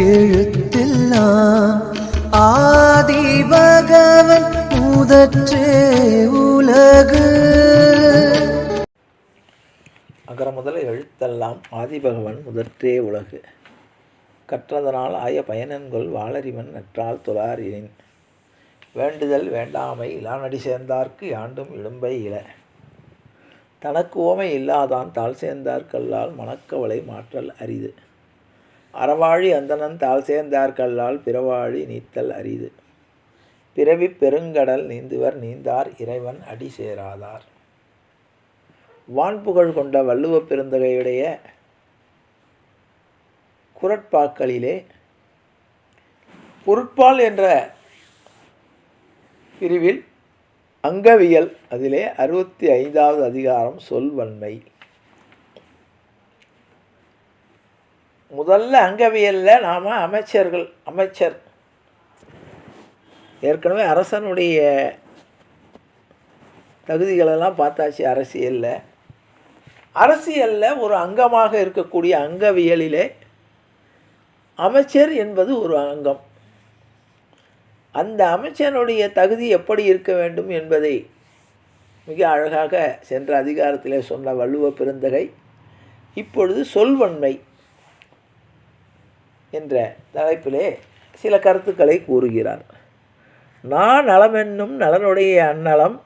எழுத்தெல்லாம் ஆதி பகவன் முதற்றே உலகு. அகர முதல எழுத்தெல்லாம் ஆதிபகவன் முதற்றே உலகு. கற்றதனால் ஆய பயனன்கொள் வாளறிவன் நற்றால் துளாரின் வேண்டுதல் வேண்டாமை இலானடி சேர்ந்தார்க்கு யாண்டும் இடும்பை இல தனக்கு ஓமை இல்லாதான் தாழ் சேர்ந்தார்கல்லால் மணக்கவலை மாற்றல் அரிது. அறவாழி அந்தனன் தாள் சேர்ந்தார்கல்லால் பிறவாழி நீத்தல் அரிது. பிறவி பெருங்கடல் நீந்துவர் நீந்தார் இறைவன் அடி சேராதார். வான்புகழ் கொண்ட வள்ளுவ பெருந்தகையுடைய குரட்பாக்களிலே பொருட்பால் என்ற பிரிவில் அங்கவியல் அதிலே அறுபத்தி ஐந்தாவது அதிகாரம் சொல்வன்மை. முதல்ல அங்கவியலில் நாம் அமைச்சர்கள் அமைச்சர். ஏற்கனவே அரசனுடைய தகுதிகளெல்லாம் பார்த்தாச்சு அரசியலில். அரசியலில் ஒரு அங்கமாக இருக்கக்கூடிய அங்கவியலிலே அமைச்சர் என்பது ஒரு அங்கம். அந்த அமைச்சனுடைய தகுதி எப்படி இருக்க வேண்டும் என்பதை மிக அழகாக சென்ற அதிகாரத்திலே சொன்ன வள்ளுவ பெருந்தகை இப்பொழுது சொல்வன்மை. என்ற தலைப்பிலே சில கருத்துக்களை கூறுகிறார். நான் நலமென்னும் நலனுடைய அந்நலம்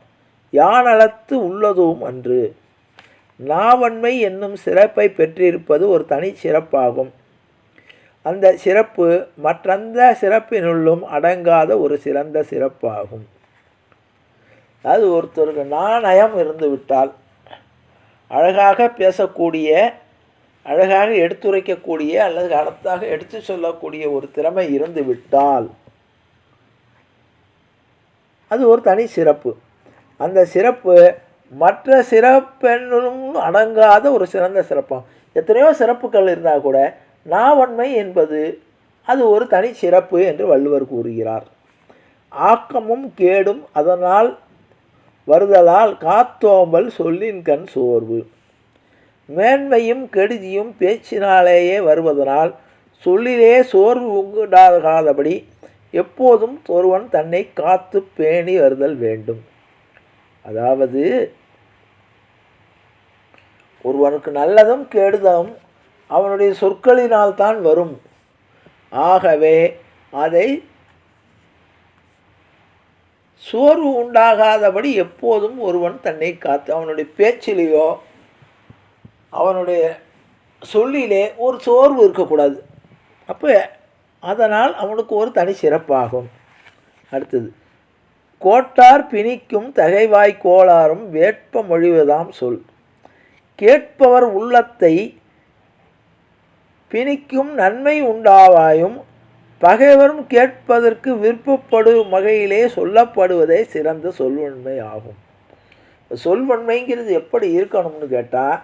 யானலத்து உள்ளதும் அன்று. நாவன்மை என்னும் சிறப்பை பெற்றிருப்பது ஒரு தனி சிறப்பாகும். அந்த சிறப்பு மற்றந்த சிறப்பினுள்ளும் அடங்காத ஒரு சிறந்த சிறப்பாகும். அது ஒருத்தருக்கு நாணயம் இருந்துவிட்டால் அழகாக பேசக்கூடிய அழகாக எடுத்துரைக்கக்கூடிய அல்லது அடத்தாக எடுத்து சொல்லக்கூடிய ஒரு திறமை இருந்து விட்டால் அது ஒரு தனி சிறப்பு. அந்த சிறப்பு மற்ற சிறப்பெண்ணும் அடங்காத ஒரு சிறந்த சிறப்பாகும். எத்தனையோ சிறப்புகள் இருந்தால் கூட நாவன்மை என்பது அது ஒரு தனி சிறப்பு என்று வள்ளுவர் கூறுகிறார். ஆக்கமும் கேடும் அதனால் வருதலால் காத்தோம்பல் சொல்லின் கண் சோர்வு. மேன்மையும் கெடுதியும் பேச்சினாலேயே வருவதனால் சொல்லிலே சோர்வு உண்டாகாதபடி எப்போதும் ஒருவன் தன்னை காத்து பேணி வருதல் வேண்டும். அதாவது ஒருவனுக்கு நல்லதும் கெடுதலும் அவனுடைய சொற்களினால் தான் வரும். ஆகவே அதை சோர்வு உண்டாகாதபடி எப்போதும் ஒருவன் தன்னை காத்து அவனுடைய பேச்சிலேயோ அவனுடைய சொல்லிலே ஒரு சோர்வு இருக்கக்கூடாது. அப்போ அதனால் அவனுக்கு ஒரு தனி சிறப்பாகும். அடுத்தது கோட்டார் பிணிக்கும் தகைவாய் கோளாறும் வேட்ப மொழிவதாம் சொல். கேட்பவர் உள்ளத்தை பிணிக்கும் நன்மை உண்டாவாயும் பகைவரும் கேட்பதற்கு விருப்பப்படும் வகையிலே சொல்லப்படுவதே சிறந்த சொல்வன்மை ஆகும் சொல்வன்மைங்கிறது எப்படி இருக்கணும்னு கேட்டால்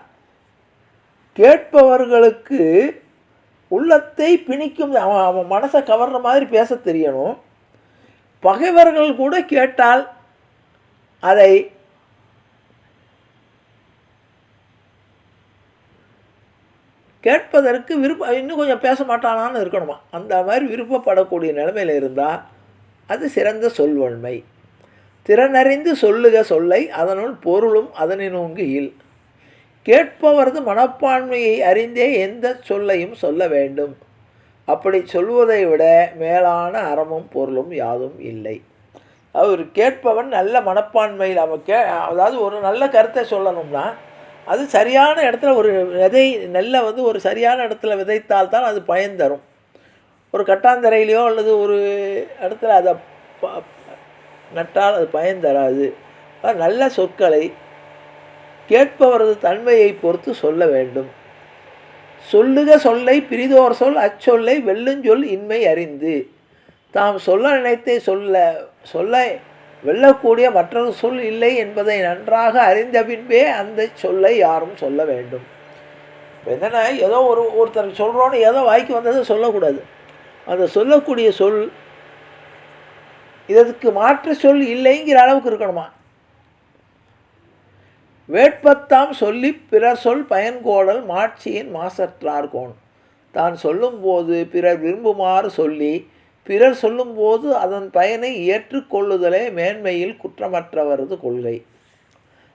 கேட்பவர்களுக்கு உள்ளத்தை பிணிக்கும் அவன் அவன் மனசை கவர்ற மாதிரி பேச தெரியணும். பகைவர்கள் கூட கேட்டால் அதை கேட்பதற்கு விருப்பம் இன்னும் கொஞ்சம் பேச மாட்டானான்னு இருக்கணுமா? அந்த மாதிரி விருப்பப்படக்கூடிய நிலைமையில் இருந்தால் அது சிறந்த சொல்வன்மை. திறனறிந்து சொல்லுக சொல்லை அதனுள் பொருளும் அதனினோங்கு இல். கேட்பவரது மனப்பான்மையை அறிந்தே எந்த சொல்லையும் சொல்ல வேண்டும். அப்படி சொல்வதை விட மேலான அறமும் பொருளும் யாதும் இல்லை. அவர் கேட்பவன் நல்ல மனப்பான்மையில் அவன் கே அதாவது ஒரு நல்ல கருத்தை சொல்லணும்னா அது சரியான இடத்துல ஒரு விதை நெல்லை வந்து ஒரு சரியான இடத்துல விதைத்தால் தான் அது பயன் தரும். ஒரு கட்டாந்தரையிலையோ அல்லது ஒரு இடத்துல அதை நட்டால் அது பயன் தராது. அது நல்ல சொற்களை கேட்பவரது தன்மையை பொறுத்து சொல்ல வேண்டும். சொல்லுக சொல்லை பிரிதோர் சொல் அச்சொல்லை வெல்லுஞ்சொல் இன்மை அறிந்து. தாம் சொல்ல நினைத்தை சொல்ல சொல்ல வெல்லக்கூடிய மற்றொரு சொல் இல்லை என்பதை நன்றாக அறிந்த பின்பே அந்த சொல்லை யாரும் சொல்ல வேண்டும். இப்ப என்னென்னா ஏதோ ஒரு ஒருத்தர் சொல்கிறோன்னு ஏதோ வாய்க்கு வந்ததை சொல்லக்கூடாது. அந்த சொல்லக்கூடிய சொல் இதற்கு மாற்று சொல் இல்லைங்கிற அளவுக்கு இருக்கணுமா? வேட்பத்தாம் சொல்லி பிறர் சொல் பயன்கோடல் மாட்சியின் மாசற்றார்கோன் தான் சொல்லும்போது பிறர் விரும்புமாறு சொல்லி பிறர் சொல்லும்போது அதன் பயனை ஏற்றுக்கொள்ளுதலே மேன்மையில் குற்றமற்றவரது கொள்கை.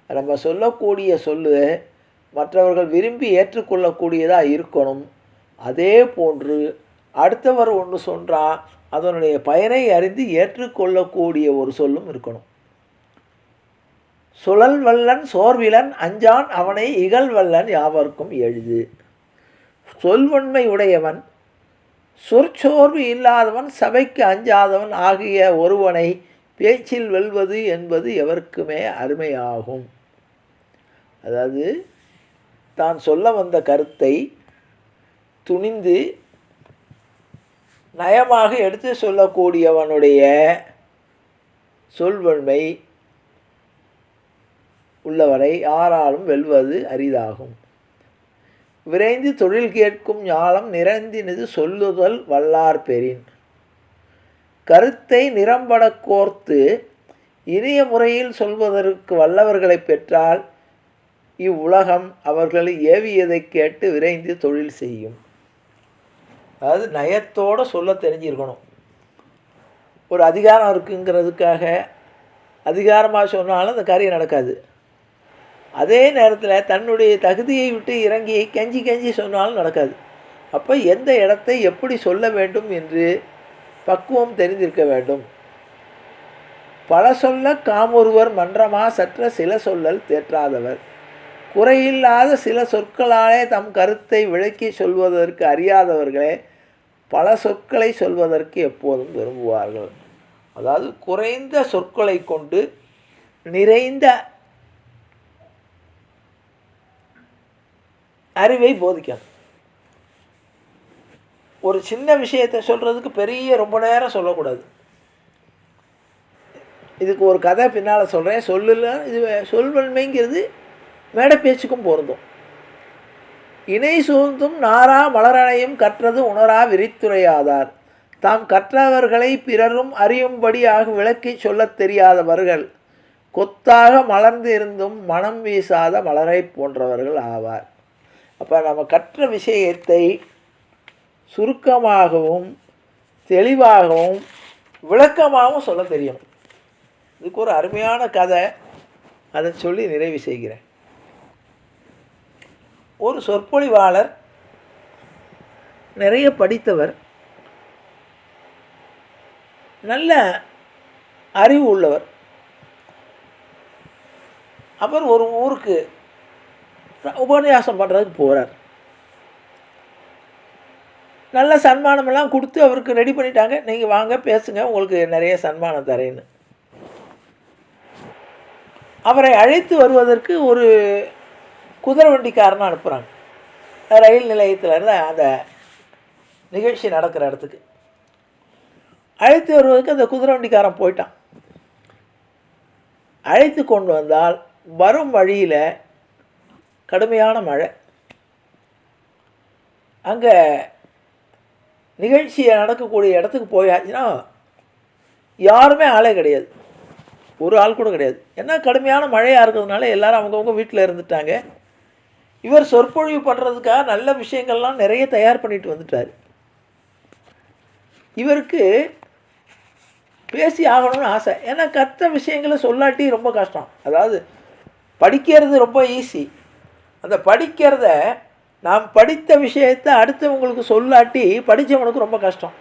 நம்ம சொல்லக்கூடிய சொல்லு மற்றவர்கள் விரும்பி ஏற்றுக்கொள்ளக்கூடியதாக இருக்கணும். அதே போன்று அடுத்தவர் ஒன்று சொன்னால் அதனுடைய பயனை அறிந்து ஏற்றுக்கொள்ளக்கூடிய ஒரு சொல்லும் இருக்கணும். சுழல் வல்லன் சோர்விலன் அஞ்சான் அவனை இகழ்வல்லன் யாவர்க்கும் எழுது சொல்வன்மை உடையவன் சொற்சோர்வு இல்லாதவன் சபைக்கு அஞ்சாதவன் ஆகிய ஒருவனை பேச்சில் வெல்வது என்பது எவருக்குமே அருமையாகும். அதாவது தான் சொல்ல வந்த கருத்தை துணிந்து நயமாக எடுத்து சொல்லக்கூடியவனுடைய சொல்வன்மை உள்ளவரை யாராலும் வெல்வது அரிதாகும். விரைந்து தொழில் கேட்கும் ஞாலம் நிறைந்தினது சொல்லுதல் வல்லார் பெறின். கருத்தை நிறம்பட கோர்த்து இனிய முறையில் சொல்வதற்கு வல்லவர்களை பெற்றால் இவ்வுலகம் அவர்களை ஏவியதை கேட்டு விரைந்து தொழில் செய்யும். அதாவது நயத்தோடு சொல்ல தெரிஞ்சிருக்கணும். ஒரு அதிகாரம் இருக்குங்கிறதுக்காக அதிகாரமாக சொன்னாலும் அந்த காரியம் நடக்காது. அதே நேரத்தில் தன்னுடைய தகுதியை விட்டு இறங்கி கெஞ்சி கெஞ்சி சொன்னாலும் நடக்காது. அப்போ எந்த இடத்தை எப்படி சொல்ல வேண்டும் என்று பக்குவம் தெரிந்திருக்க வேண்டும். பல சொல்ல காமொருவர் மன்றமா சற்ற சில சொல்லல் தேற்றாதவர். குறையில்லாத சில சொற்களாலே தம் கருத்தை விளக்கி சொல்வதற்கு அறியாதவர்களே பல சொற்களை சொல்வதற்கு எப்போதும் விரும்புவார்கள். அதாவது குறைந்த சொற்களை கொண்டு நிறைந்த அறிவை போதிக்காது ஒரு சின்ன விஷயத்தை சொல்கிறதுக்கு பெரிய ரொம்ப நேரம் சொல்லக்கூடாது. இதுக்கு ஒரு கதை பின்னால் சொல்கிறேன் சொல்லல இது சொல்வன்மைங்கிறது மேடை பேச்சுக்கும் பொருந்தும். இணை சூழ்ந்தும் நாரா மலரணையும் கற்றது உணரா விரித்துரையாதார் தாம் கற்றவர்களை பிறரும் அறியும்படியாக விளக்கி சொல்லத் தெரியாதவர்கள். கொத்தாக மலர்ந்து இருந்தும் மனம் வீசாத மலரை போன்றவர்கள் ஆவார். அப்போ நம்ம கற்ற விஷயத்தை சுருக்கமாகவும் தெளிவாகவும் விளக்கமாகவும் சொல்ல தெரியும். இதுக்கு ஒரு அருமையான கதை. அதை சொல்லி நிறைவு செய்கிறேன். ஒரு சொற்பொழிவாளர் நிறைய படித்தவர் நல்ல அறிவு உள்ளவர். அவர் ஒரு ஊருக்கு உபன்யாசம் பண்ணுறதுக்கு போகிறார் நல்ல சன்மானமெல்லாம் கொடுத்து அவருக்கு ரெடி பண்ணிட்டாங்க. நீங்கள் வாங்க பேசுங்க உங்களுக்கு நிறைய சன்மானம் தரேன்னு. அவரை அழைத்து வருவதற்கு ஒரு குதிரை வண்டிக்காரனை அனுப்புகிறாங்க ரயில் நிலையத்திலேருந்து அந்த நிகழ்ச்சி நடக்கிற இடத்துக்கு. அழைத்து வருவதற்கு அந்த குதிரை வண்டிக்காரன் போயிட்டான். அழைத்து கொண்டு வந்தால் வரும் வழியில் கடுமையான மழை. அங்கே நிகழ்ச்சி நடக்கக்கூடிய இடத்துக்கு போயாச்சுன்னா யாருமே ஆளே கிடையாது. ஒரு ஆள் கூட கிடையாது. ஏன்னா கடுமையான மழையாக இருக்கிறதுனால எல்லோரும் அவங்கவுங்க வீட்டில் இருந்துட்டாங்க. இவர் சொற்பொழிவு பண்ணுறதுக்காக நல்ல விஷயங்கள்லாம் நிறைய தயார் பண்ணிட்டு வந்துட்டார். இவருக்கு பேசி ஆகணும்னு ஆசை. ஏன்னா கற்ற விஷயங்களை சொல்லாட்டி ரொம்ப கஷ்டம். அதாவது படிக்கிறது ரொம்ப ஈஸி அந்த படிக்கிறத நாம் படித்த விஷயத்தை அடுத்தவங்களுக்கு சொல்லாட்டி படித்தவனுக்கு ரொம்ப கஷ்டம்.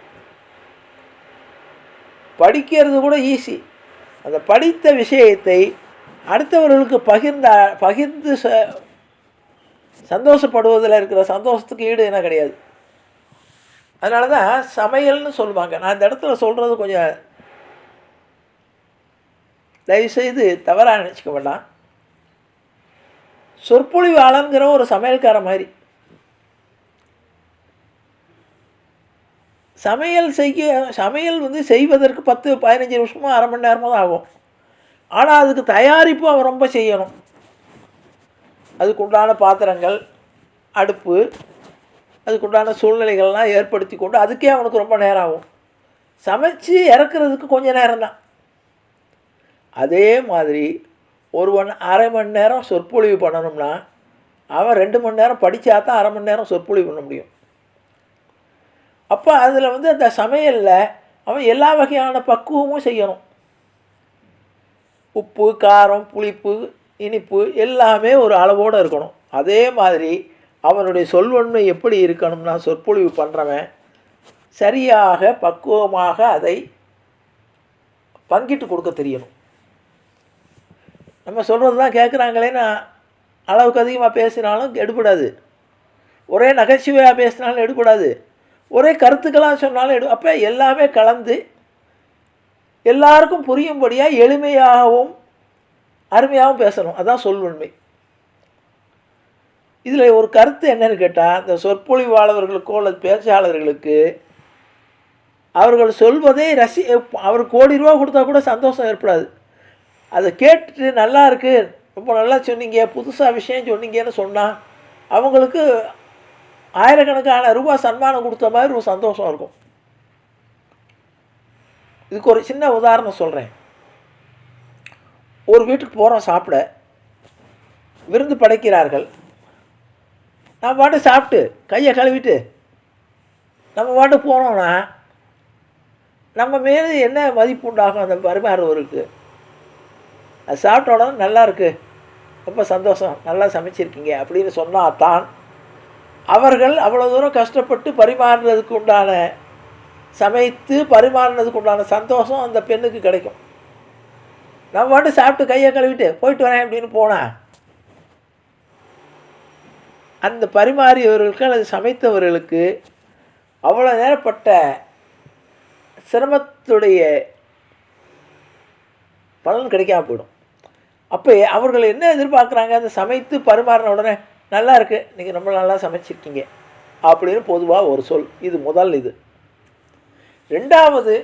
படிக்கிறது கூட ஈஸி அந்த படித்த விஷயத்தை அடுத்தவர்களுக்கு பகிர்ந்த பகிர்ந்து ச சந்தோஷப்படுவதில் இருக்கிற சந்தோஷத்துக்கு ஈடு என்ன கிடையாது. அதனால தான் சமையல்னு சொல்லுவாங்க. நான் இந்த இடத்துல சொல்கிறது கொஞ்சம் தயவுசெய்து தவறாக நினச்சிக்க வேண்டாம். சொற்பொழிவாளங்கிற ஒரு சமையல்கார மாதிரி. சமையல் செய்ய சமையல் வந்து செய்வதற்கு பத்து பதினஞ்சு நிமிஷமோ அரை மணி நேரமோ தான் ஆகும். ஆனால் அதுக்கு தயாரிப்பு அவன் ரொம்ப செய்யணும். அதுக்கு உண்டான பாத்திரங்கள் அடுப்பு அதுக்குண்டான சூழ்நிலைகள்லாம் ஏற்படுத்தி கொண்டு அதுக்கே அவனுக்கு ரொம்ப நேரம் ஆகும். சமைச்சு இறக்குறதுக்கு கொஞ்சம் நேரம் தான் அதே மாதிரி ஒருவன் அரை மணி நேரம் சொற்பொழிவு பண்ணணும்னா அவன் ரெண்டு மணி நேரம் படித்தா தான் அரை மணி நேரம் சொற்பொழிவு பண்ண முடியும். அப்போ அதில் வந்து அந்த சமையலில் அவன் எல்லா வகையான பக்குவமும் செய்யணும். உப்பு காரம் புளிப்பு இனிப்பு எல்லாமே ஒரு அளவோடு இருக்கணும். அதே மாதிரி அவனுடைய சொல்வன்மை எப்படி இருக்கணும்னா சொற்பொழிவு பண்ணுறவன் சரியாக பக்குவமாக அதை பங்கிட்டு கொடுக்க தெரியணும். நம்ம சொல்கிறது தான் கேட்குறாங்களேன்னு அளவுக்கு அதிகமாக பேசினாலும் எடுபடாது. ஒரே நகைச்சுவையாக பேசினாலும் எடுபடாது. ஒரே கருத்துக்களாக சொன்னாலும் எடு அப்போ எல்லாமே கலந்து எல்லாருக்கும் புரியும்படியாக எளிமையாகவும் அருமையாகவும் பேசணும். அதுதான் சொல்வன்மை இதில் ஒரு கருத்து என்னன்னு கேட்டால் இந்த சொற்பொழிவாளர்களுக்கோ அல்லது பேச்சாளர்களுக்கு அவர்கள் சொல்வதே ரசி அவர் கோடி ரூபா கொடுத்தா கூட சந்தோஷம் ஏற்படாது. அதை கேட்டுட்டு நல்லா இருக்குது ரொம்ப நல்லா சொன்னீங்க. புதுசாக விஷயம் சொன்னீங்கன்னு சொன்னால் அவங்களுக்கு ஆயிரக்கணக்கான ரூபாய் சன்மானம் கொடுத்த மாதிரி ஒரு சந்தோஷம் இருக்கும். இதுக்கு ஒரு சின்ன உதாரணம் சொல்கிறேன் ஒரு வீட்டுக்கு போகிறோம் சாப்பிட. விருந்து படைக்கிறார்கள். நம்ம பாட்டு சாப்பிட்டு கையை கழுவிட்டு நம்ம பாட்டு போனோம்னா நம்ம மேலே என்ன மதிப்பு உண்டாகும்? அந்த பரிமாறுவருக்கு அது சாப்பிட்ட உடனே நல்லாருக்கு ரொம்ப சந்தோஷம். நல்லா சமைச்சிருக்கீங்க அப்படின்னு சொன்னால் தான் அவர்கள் அவ்வளோ தூரம் கஷ்டப்பட்டு பரிமாறினதுக்கு உண்டான சமைத்து பரிமாறினதுக்கு உண்டான சந்தோஷம் அந்த பெண்ணுக்கு கிடைக்கும். நம்ம வந்து சாப்பிட்டு கையை கழுவிட்டு போயிட்டு வரேன் அப்படின்னு போனால் அந்த பரிமாறியவர்களுக்கு அல்லது சமைத்தவர்களுக்கு அவ்வளோ நேரப்பட்ட சிரமத்துடைய பலன் கிடைக்காம போயிடும். அப்போ அவர்கள் என்ன எதிர்பார்க்குறாங்க? அந்த சமைத்து பரிமாறின உடனே நல்லா இருக்குது நீங்கள் ரொம்ப நல்லா சமைச்சிருக்கீங்க. அப்படின்னு பொதுவாக ஒரு சொல். இது முதல் இது. ரெண்டாவது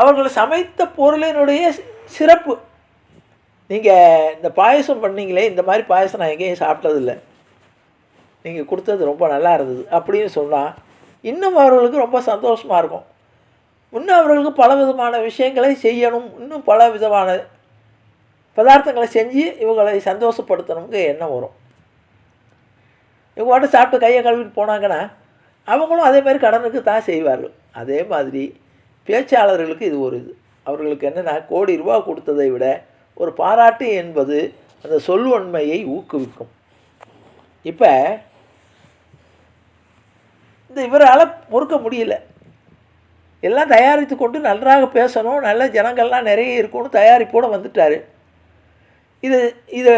அவர்கள் சமைத்த பொருளினுடைய சிறப்பு. நீங்கள் இந்த பாயசம் பண்ணீங்களே இந்த மாதிரி பாயசம் நான் எங்கேயும் சாப்பிட்டதில்லை. நீங்கள் கொடுத்தது ரொம்ப நல்லா இருந்தது அப்படின்னு சொன்னால் இன்னும் அவர்களுக்கு ரொம்ப சந்தோஷமாக இருக்கும். இன்னும் அவர்களுக்கு பல விதமான விஷயங்களை செய்யணும். இன்னும் பல விதமான பதார்த்தங்களை செஞ்சு இவங்களை சந்தோஷப்படுத்தணுங்க எண்ணம் வரும். இவங்க மட்டும் சாப்பிட்டு கையை கழுவிட்டு போனாங்கன்னா அவங்களும் அதே மாதிரி கடனுக்கு தான் செய்வார்கள். அதே மாதிரி பேச்சாளர்களுக்கு இது ஒரு இது. அவர்களுக்கு என்னென்னா கோடி ரூபா கொடுத்ததை விட ஒரு பாராட்டு என்பது அந்த சொல்வன்மையை ஊக்குவிக்கும். இப்போ இந்த இவரால் பொறுக்க முடியல. எல்லாம் தயாரித்து கொண்டு நன்றாக பேசணும் நல்ல ஜனங்கள்லாம் நிறைய இருக்கணும் தயாரிப்போடு வந்துட்டார். இது இதை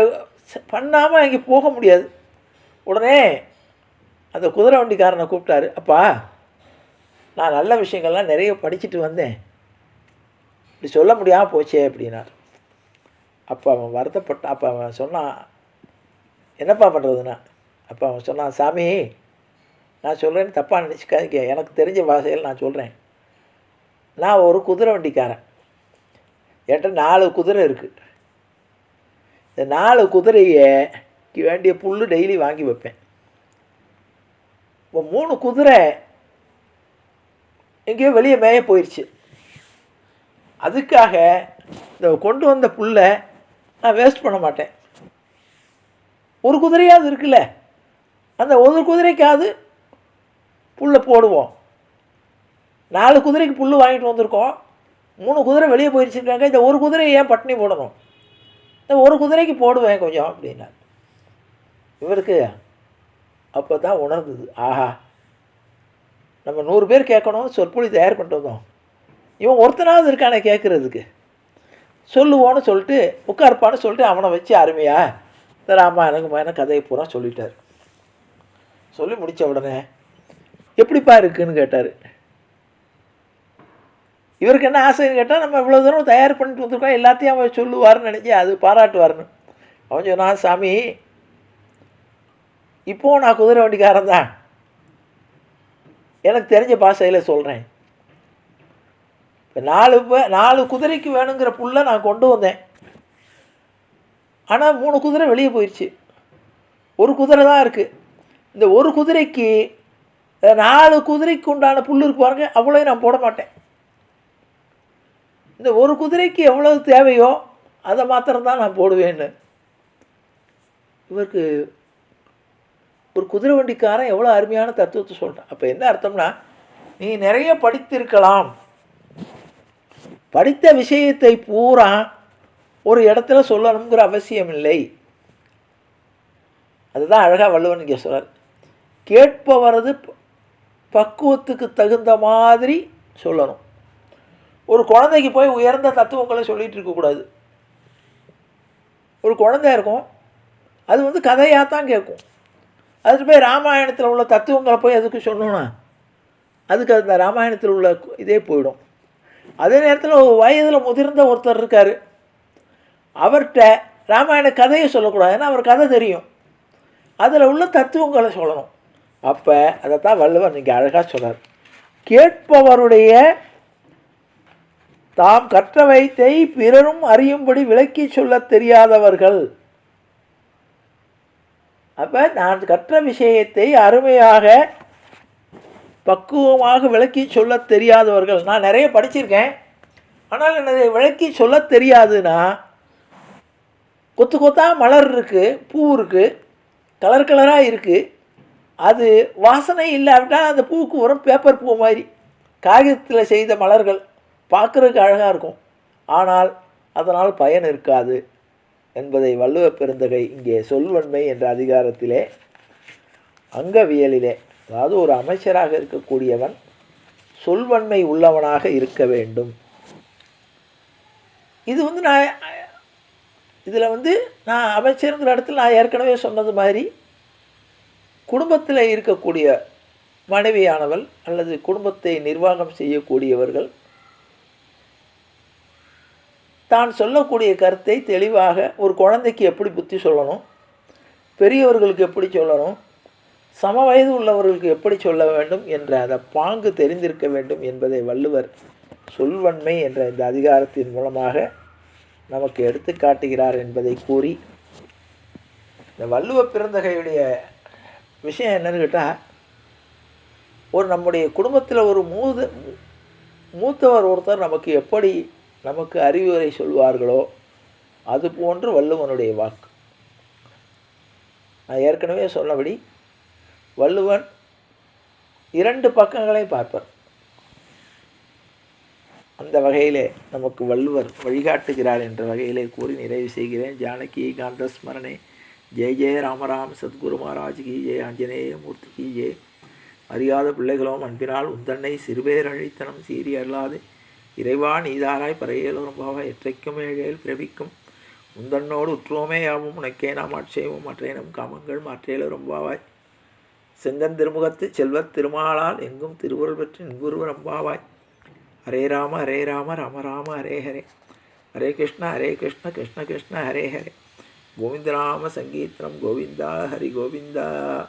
பண்ணாமல் இங்கே போக முடியாது. உடனே அந்த குதிரை வண்டிக்காரனை கூப்பிட்டாரு அப்பா நான் நல்ல விஷயங்கள்லாம் நிறைய படிச்சுட்டு வந்தேன். இப்படி சொல்ல முடியாமல் போச்சே அப்படின்னார். அப்போ அவன் வருத்தப்பட்ட அப்போ அவன் சொன்னான் என்னப்பா பண்ணுறதுன்னா அப்போ அவன் சொன்னான் சாமி நான் சொல்கிறேன்னு தப்பாக நினச்சிக்காதீங்க. எனக்கு தெரிஞ்ச பாஷையில் நான் சொல்கிறேன் நான் ஒரு குதிரை வண்டிக்காரன். என்கிட்ட நாலு குதிரை இருக்குது இந்த நாலு குதிரையை வேண்டிய புல் டெய்லி வாங்கி வைப்பேன். இப்போ மூணு குதிரை எங்கேயோ வெளியே மேய போயிடுச்சு அதுக்காக இந்த கொண்டு வந்த புல்லை நான் வேஸ்ட் பண்ண மாட்டேன். ஒரு குதிரையாவது இருக்குல்ல அந்த ஒரு குதிரைக்காவது புல்லை போடுவோம். நாலு குதிரைக்கு புல் வாங்கிட்டு வந்திருக்கோம். மூணு குதிரை வெளியே போயிடுச்சுருக்காங்க இந்த ஒரு குதிரையை ஏன் பட்டினி போடணும்? இந்த ஒரு குதிரைக்கு போடுவேன் கொஞ்சம் அப்படின்னா. இவருக்கு அப்போ தான் உணர்ந்தது. ஆஹா நம்ம நூறு பேர் கேட்கணும் சொற்பொழி தயார் பண்ணிட்டு வந்தோம் இவன் ஒருத்தனாவது இருக்கானே கேட்குறதுக்கு. சொல்லுவோன்னு சொல்லிட்டு உட்கார்ப்பான்னு சொல்லிட்டு அவனை வச்சு அருமையா இந்த ராமாயணம் குமாயணம் கதையை பூரா சொல்லிட்டார். சொல்லி முடித்த உடனே எப்படிப்பா இருக்குன்னு கேட்டார். இவருக்கு என்ன ஆசைன்னு கேட்டால் நம்ம இவ்வளோ தூரம் தயார் பண்ணிட்டு வந்திருக்கோம் எல்லாத்தையும் அவன் சொல்லுவார்னு நினச்சி அது பாராட்டுவார்னு அவன் சொன்னான் சாமி இப்போவும் நான் குதிரை வண்டிக்காரன் தான். எனக்கு தெரிஞ்ச பாஷையில் சொல்கிறேன் இப்போ நாலு பே- நாலு குதிரைக்கு வேணுங்கிற புல்லை நான் கொண்டு வந்தேன். ஆனால் மூணு குதிரை வெளியே போயிடுச்சு ஒரு குதிரை தான் இருக்குது இந்த ஒரு குதிரைக்கு நாலு குதிரைக்கு உண்டான புல் இருக்கு பாருங்க அவ்வளோ நான் போட மாட்டேன். இந்த ஒரு குதிரைக்கு எவ்வளவு தேவையோ அதை மாத்திரம்தான் நான் போடுவேன்னு. இவருக்கு ஒரு குதிரை வண்டிக்காரன் எவ்வளோ அருமையான தத்துவத்தை சொல்கிறான் அப்போ என்ன அர்த்தம்னா நீ நிறைய படித்திருக்கலாம். படித்த விஷயத்தை பூரா ஒரு இடத்துல சொல்லணுங்கிற அவசியம் இல்லை அதுதான் அழகாக வள்ளுவன் இங்கே சொல்கிறார் கேட்பவரது பக்குவத்துக்கு தகுந்த மாதிரி சொல்லணும். ஒரு குழந்தைக்கு போய் உயர்ந்த தத்துவங்களை சொல்லிகிட்டு இருக்கக்கூடாது ஒரு குழந்தை இருக்கும் அது வந்து கதையாக தான் கேட்கும். அதுக்கு போய் ராமாயணத்தில் உள்ள தத்துவங்களை போய் அதுக்கு சொல்லணும்னா? அதுக்கு அந்த ராமாயணத்தில் உள்ள இதே போயிடும். அதே நேரத்தில் வயதில் முதிர்ந்த ஒருத்தர் இருக்கார். அவர்கிட்ட ராமாயண கதையை சொல்லக்கூடாது ஏன்னா அவர் கதை தெரியும். அதில் உள்ள தத்துவங்களை சொல்லணும். அப்போ அதைத்தான் வள்ளுவர் இன்றைக்கி அழகாக சொல்கிறார் கேட்பவருடைய தாம் கற்ற வைத்தை பிறரும் அறியும்படி விளக்கி சொல்லத் தெரியாதவர்கள். அப்போ நான் கற்ற விஷயத்தை அருமையாக பக்குவமாக விளக்கி சொல்லத் தெரியாதவர்கள். நான் நிறைய படிச்சிருக்கேன். ஆனால் எனக்கு விளக்கி சொல்லத் தெரியாதுன்னா கொத்து கொத்தா மலர் இருக்குது பூ இருக்குது கலர் கலராக இருக்குது அது வாசனை இல்லாவிட்டால் அந்த பூவுக்கு வரும் பேப்பர் பூ மாதிரி. காகிதத்தில் செய்த மலர்கள். பார்க்குறதுக்கு அழகாக இருக்கும். ஆனால் அதனால் பயன் இருக்காது என்பதை வள்ளுவ பெருந்தகை இங்கே சொல்வன்மை என்ற அதிகாரத்திலே அங்கவியலிலே அதாவது ஒரு அமைச்சராக இருக்கக்கூடியவன் சொல்வன்மை உள்ளவனாக இருக்க வேண்டும். இது வந்து நான் இதில் வந்து நான் அமைச்சருங்கிற இடத்துல நான் ஏற்கனவே சொன்னது மாதிரி குடும்பத்தில் இருக்கக்கூடிய மனைவியானவள் அல்லது குடும்பத்தை நிர்வாகம் செய்யக்கூடியவர்கள் தான் சொல்லக்கூடிய கருத்தை தெளிவாக ஒரு குழந்தைக்கு எப்படி புத்தி சொல்லணும்? பெரியவர்களுக்கு எப்படி சொல்லணும்? சம வயது உள்ளவர்களுக்கு எப்படி சொல்ல வேண்டும் என்ற அந்த பாங்கு தெரிந்திருக்க வேண்டும் என்பதை வள்ளுவர் சொல்வன்மை என்ற இந்த அதிகாரத்தின் மூலமாக நமக்கு எடுத்து காட்டுகிறார் என்பதை கூறி இந்த வள்ளுவ பிறந்தகையுடைய விஷயம் என்னன்னு கேட்டால் ஒரு நம்முடைய குடும்பத்தில் ஒரு மூத மூத்தவர் ஒருத்தர் நமக்கு எப்படி நமக்கு அறிவுரை சொல்வார்களோ அது போன்று வள்ளுவனுடைய வாக்கு. நான் ஏற்கனவே சொன்னபடி வள்ளுவன் இரண்டு பக்கங்களையும் பார்ப்பார். அந்த வகையிலே நமக்கு வள்ளுவர் வழிகாட்டுகிறார் என்ற வகையிலே கூறி நிறைவு செய்கிறேன். ஜானகி காந்த ஸ்மரணே. ஜெய ஜெய ராமராம் சத்குரு மகாராஜ்கி ஜெய ஆஞ்சநேய மூர்த்தி கி ஜெய. அறியாத பிள்ளைகளோம் அன்பினால் உந்தன்னை சிறுபேர் அழித்தனம் சீறி அல்லாது இறைவா நீதாராய் பறையலோரும் பாவா எற்றைக்கும் ஏழையில் பிறவிக்கும். உந்தன்னோடு உற்றுவோமே யாவும் உனக்கே நாம் ஆட்சேபம் மற்றேனும் நம் காமங்கள் மாற்றேலரும் பாவாய் செங்கன் திருமுகத்து செல்வத் திருமாலால் எங்கும் திருவுருள் பெற்று இன்புருவ அம்பாவாய். ஹரே ராம ஹரே ராம ராம ராம ஹரே ஹரே. ஹரே கிருஷ்ண ஹரே கிருஷ்ண கிருஷ்ண கிருஷ்ண ஹரே ஹரே. கோவிந்த சங்கீர்த்தனம் கோவிந்தா ஹரி கோவிந்தா.